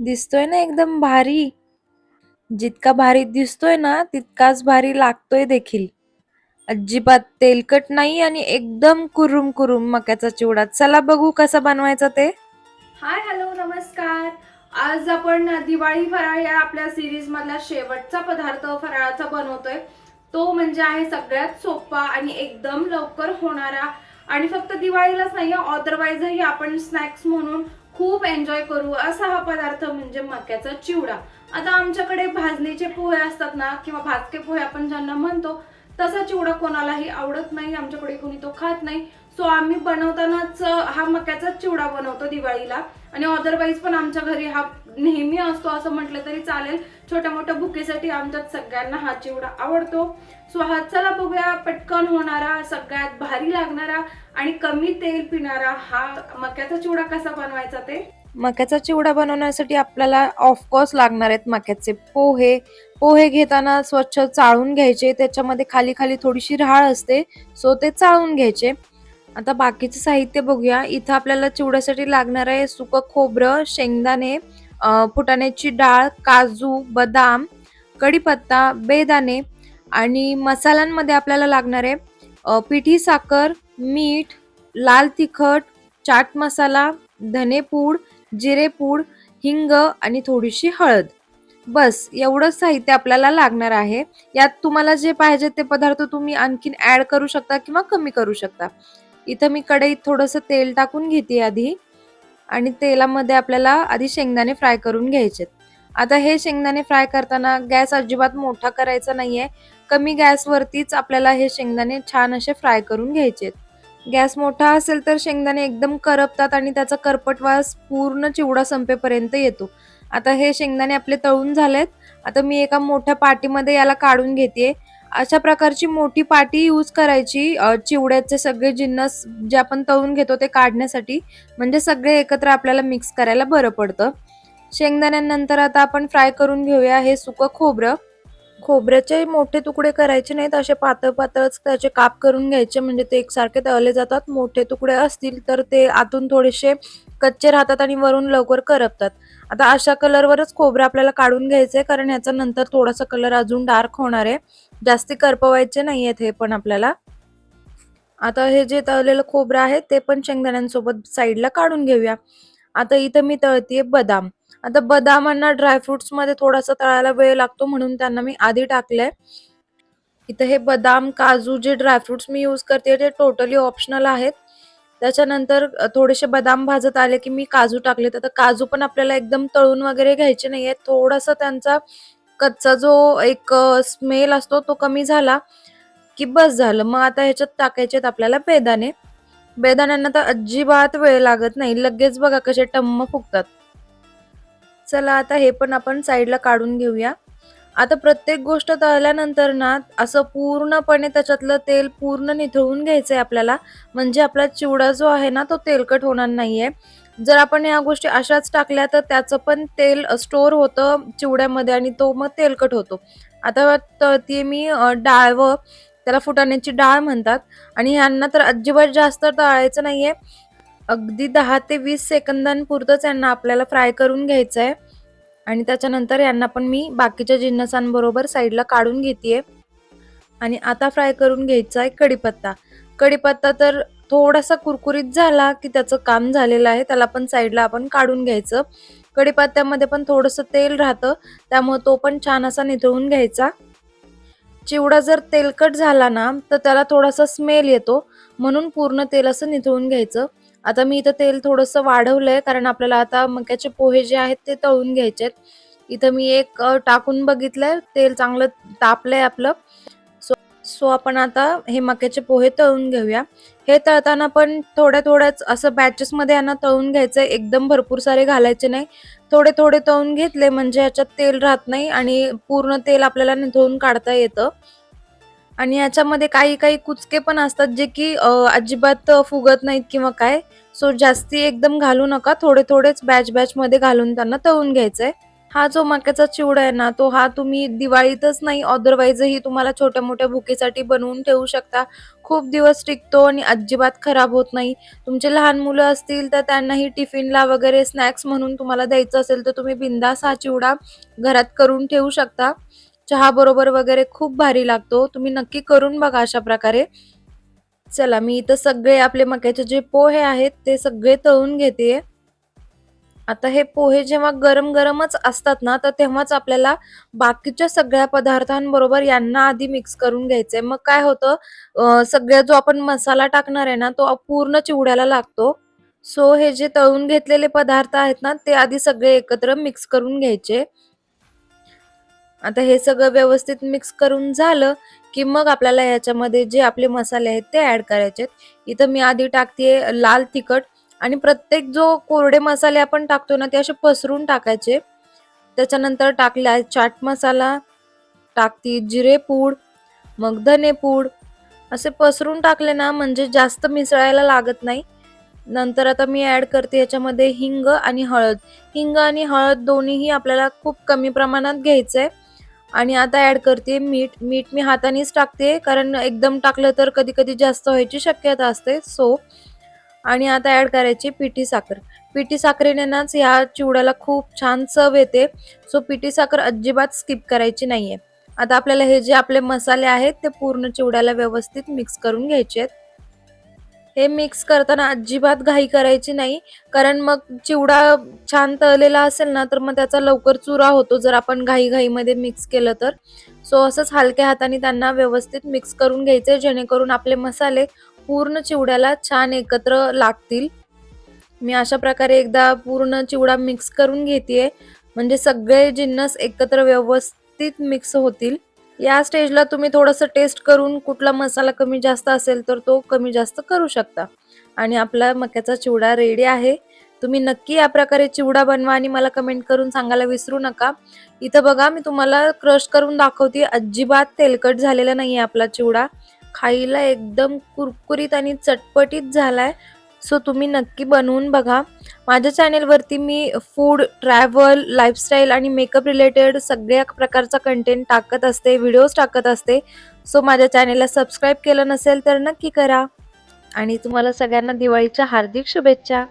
दिसतोय ना एकदम भारी. जितका भारी दिसतोय ना तितकाच भारी लागतोय देखील. अजिबात तेलकट नाही आणि एकदम कुरुम कुरुम मक्याचा चिवडा. चला बघू कसा बनवायचा ते. हाय हॅलो नमस्कार. आज आपण दिवाळी फराळ या आपल्या सिरीज मधला शेवटचा पदार्थ फराळाचा बनवतोय. तो म्हणजे आहे सगळ्यात सोपा आणि एकदम लवकर होणारा आणि फक्त दिवाळीलाच नाही अदरवाईजही आपण स्नॅक्स म्हणून खूप एन्जॉय करू असा हा पदार्थ म्हणजे मक्याचा चिवडा. आता आमच्याकडे भाजणीचे पोहे असतात ना किंवा भाजके पोहे आपण ज्यांना म्हणतो तसा चिवडा कोणालाही आवडत नाही आमच्याकडे कोणी तो खात नाही. सो आम्ही बनवतानाच हा मक्याचाच चिवडा बनवतो दिवाळीला. आणि अदरवाईज पण आमच्या घरी हा नेहमी असतो असं म्हटलं तरी चालेल. छोट्या मोठ्या भुकेसाठी आमच्यात सगळ्यांना हा चिवडा आवडतो. सो हा चला बघूया पटकन होणारा सगळ्यात भारी लागणारा आणि कमी तेल पिणारा हा मक्याचा चिवडा कसा बनवायचा ते? मक्याचा चिवडा बनवण्यासाठी आपल्याला ऑफकोर्स लागणार आहेत मक्याचे पोहे. पोहे घेताना स्वच्छ चाळून घ्यायचे त्याच्यामध्ये खाली खाली थोडीशी राळ असते सो ते चाळून घ्यायचे. आता बाकीचं साहित्य बघूया. इथं आपल्याला चिवड्यासाठी लागणार आहे सुकं खोबरं शेंगदाणे फुटाण्याची डाळ काजू बदाम कढीपत्ता बेदाणे आणि मसाल्यांमध्ये आपल्याला लागणार आहे पिठी साखर मीठ लाल तिखट चाट मसाला धनेपूड जिरेपूड हिंग आणि थोडीशी हळद. बस एवढंच साहित्य आपल्याला लागणार आहे. यात तुम्हाला जे पाहिजे ते पदार्थ तुम्ही आणखीन ॲड करू शकता किंवा कमी करू शकता. इथं मी कढईत थोडंसं तेल टाकून घेते आधी. आणि तेलामध्ये आपल्याला आधी शेंगदाणे फ्राय करून घ्यायचे आता हे शेंगदाणे फ्राय करताना गॅस अजिबात मोठा करायचा नाहीये. कमी गॅसवरतीच आपल्याला हे शेंगदाणे छान असे फ्राय करून घ्यायचे गॅस मोठा असेल तर शेंगदाणे एकदम करपतात आणि त्याचा करपटवास पूर्ण चिवडा संपेपर्यंत येतो. आता हे शेंगदाणे आपले तळून झालेत. आता मी एका मोठ्या पाटीमध्ये याला काढून घेते अशा प्रकारची मोठी पाटी यूज करायची चिवड्याचे सगळे जिन्नस जे आपण तळून घेतो ते काढण्यासाठी. म्हणजे सगळे एकत्र आपल्याला मिक्स करायला बरं पडतं. शेंगदाण्यांनंतर आता आपण फ्राय करून घेऊया हे सुकं खोबरं. खोबऱ्याचे मोठे तुकडे करायचे नाहीत असे पातळ पातळच त्याचे काप करून घ्यायचे. म्हणजे ते एकसारखे तळले जातात मोठे तुकडे असतील तर ते आतून थोडेसे कच्चे राहतात आणि वरून लवकर करपतात. आता अशा कलरवरच खोबरं आपल्याला काढून घ्यायचंय कारण ह्याचा नंतर थोडासा कलर अजून डार्क होणार आहे. जास्ती करपवायचे नाहीयेत हे पण आपल्याला. आता हे जे तळलेलं खोबरं आहे ते पण शेंगदाण्यांसोबत साईडला काढून घेऊया. आता इथं मी तळतीये बदाम. आता बदामांना ड्रायफ्रुट्समध्ये थोडासा तळायला वेळ लागतो म्हणून त्यांना मी आधी टाकलंय. इथं हे बदाम काजू जे ड्रायफ्रुट्स मी यूज करते ते टोटली ऑप्शनल आहेत. त्याच्यानंतर थोडेसे बदाम भाजत आले की मी काजू टाकले तर काजू पण आपल्याला एकदम तळून वगैरे घ्यायचे नाहीये थोडासा त्यांचा कच्चा जो एक स्मेल असतो तो कमी झाला की बस झालं. मग आता ह्याच्यात टाकायचेत आपल्याला बेदाणे. बेदाण्यांना तर अजिबात वेळ लागत नाही. लगेच बघा कसे टम्म फुगतात. चला आता हे पण आपण साईडला काढून घेऊया. आता प्रत्येक गोष्ट तळल्यानंतर ना असं पूर्णपणे त्याच्यातलं तेल पूर्ण निथळून घ्यायचं आहे आपल्याला. म्हणजे आपला चिवडा जो आहे ना तो तेलकट होणार नाहीये. जर आपण या गोष्टी अशाच टाकल्या तर त्याचं पण तेल स्टोर होतं चिवड्यामध्ये आणि तो मग तेलकट होतो. आता तळतीये मी डाळ व त्याला फुटाण्याची डाळ म्हणतात. आणि ह्यांना तर अजिबात जास्त तळायचं नाहीये. अगदी दहा ते वीस सेकंदांपुरतंच यांना आपल्याला फ्राय करून घ्यायचं आहे आणि त्याच्यानंतर यांना पण मी बाकीच्या जिन्नसांबरोबर साईडला काढून घेते आणि आता फ्राय करून घ्यायचा आहे कढीपत्ता. कढीपत्ता तर थोडासा कुरकुरीत झाला की त्याचं काम झालेलं आहे. त्याला पण साईडला आपण काढून घ्यायचं. कढीपत्त्यामध्ये पण थोडंसं तेल राहतं. त्यामुळे तो पण छान असा निथळून घ्यायचा. चिवडा जर तेलकट झाला ना तर त्याला थोडासा स्मेल येतो. म्हणून पूर्ण तेल असं निथळून घ्यायचं. आता मी इथं तेल थोडंसं वाढवलंय कारण आपल्याला आता मक्याचे पोहे जे आहेत ते तळून घ्यायचे इथं मी एक टाकून बघितलंय तेल चांगलं तापलंय आपलं. सो सो आपण आता हे मक्याचे पोहे तळून घेऊया. हे तळताना पण थोड्या थोड्याच असं बॅचेस मध्ये यांना तळून घ्यायचंय एकदम भरपूर सारे घालायचे नाही. थोडे थोडे तळून घेतले म्हणजे ह्याच्यात तेल राहत नाही आणि पूर्ण तेल आपल्याला निथळून काढता येतं. आणि याच्यामध्ये काही काही कुचके पण असतात जे की अजिबात फुगत नाहीत किंवा काय. सो जास्ती एकदम घालू नका. थोडे थोडेच बॅच बॅच मध्ये घालून त्यांना तळून घ्यायचंय. हा जो मक्याचा चिवडा आहे ना तो हा तुम्ही दिवाळीतच नाही अदरवाईजही तुम्हाला छोट्या मोठ्या भुकेसाठी बनवून ठेवू शकता. खूप दिवस टिकतो आणि अजिबात खराब होत नाही. तुमचे लहान मुलं असतील तर त्यांनाही टिफिनला वगैरे स्नॅक्स म्हणून तुम्हाला द्यायचं असेल तर तुम्ही बिंदास हा चिवडा घरात करून ठेवू शकता. चहा बरोबर वगैरे खूप भारी लागतो. तुम्ही नक्की करून बघा अशा प्रकारे. चला मी इथं सगळे आपले मक्याचे जे पोहे आहेत ते सगळे तळून घेते. आता हे पोहे जेव्हा गरम गरमच असतात ना तर तेव्हाच आपल्याला बाकीच्या सगळ्या पदार्थांबरोबर यांना आधी मिक्स करून घ्यायचंय. मग काय होतं सगळ्या जो आपण मसाला टाकणार आहे ना तो पूर्ण चिवड्याला लागतो. सो हे जे तळून घेतलेले पदार्थ आहेत ना ते आधी सगळे एकत्र मिक्स करून घ्यायचे. आता हे सगळं व्यवस्थित मिक्स करून झालं की मग आपल्याला याच्यामध्ये जे आपले मसाले आहेत ते ऍड करायचे इथं मी आधी टाकते लाल तिखट आणि प्रत्येक जो कोरडे मसाले आपण टाकतो ना ते असे पसरून टाकायचे. त्याच्यानंतर टाकला चाट मसाला टाकती जिरे पूड मग धने पूड. असे पसरून टाकले ना म्हणजे जास्त मिसळायला लागत नाही. नंतर आता मी ऍड करते याच्यामध्ये हिंग आणि हळद. हिंग आणि हळद दोन्हीही आपल्याला खूप कमी प्रमाणात घ्यायचं आहे आणि आता ऍड करते मीठ मीठ मी हातानेच टाकते कारण एकदम टाकलं तर कधी कधी जास्त व्हायची शक्यता असते. सो आणि आता ऍड करायची पिठी साखर. पिठी साखरेने नाच ह्या चिवड्याला खूप छान चव येते. सो पिठी साखर अजिबात स्किप करायची नाहीये. आता आपल्याला हे जे आपले मसाले आहेत ते पूर्ण चिवड्याला व्यवस्थित मिक्स करून घ्यायचे आहेत. हे मिक्स करताना अजिबात घाई करायची नाही. कारण मग चिवडा छान तळलेला असेल ना तर मग त्याचा लवकर चुरा होतो जर आपण घाई घाईमध्ये मिक्स केलं तर. सो असंच हलक्या हाताने त्यांना व्यवस्थित मिक्स करून घ्यायचे जेणेकरून आपले मसाले पूर्ण चिवड्याला छान एकत्र लागतील. मी अशा प्रकारे एकदा पूर्ण चिवडा मिक्स करून घेतेय. म्हणजे सगळे जिन्नस एकत्र व्यवस्थित मिक्स होतील. या स्टेजला तुम्ही थोडंसं टेस्ट करून कुठला मसाला कमी जास्त असेल तर तो कमी जास्त करू शकता. आणि आपला मक्याचा चिवडा रेडी आहे. तुम्ही नक्की या प्रकारे चिवडा बनवा आणि मला कमेंट करून सांगायला विसरू नका. इथं बघा मी तुम्हाला क्रश करून दाखवते. अजिबात तेलकट झालेला नाहीये आपला चिवडा. खायला एकदम कुरकुरीत आणि चटपटीत झालाय. सो तुम्ही नक्की बनवून बघा. माझ्या चॅनेलवरती मी फूड ट्रॅव्हल लाईफस्टाईल आणि मेकअप रिलेटेड सगळ्या प्रकारचा कंटेंट टाकत असते व्हिडिओज टाकत असते. सो माझ्या चॅनेलला सबस्क्राईब केलं नसेल तर नक्की करा. आणि तुम्हाला सगळ्यांना दिवाळीच्या हार्दिक शुभेच्छा.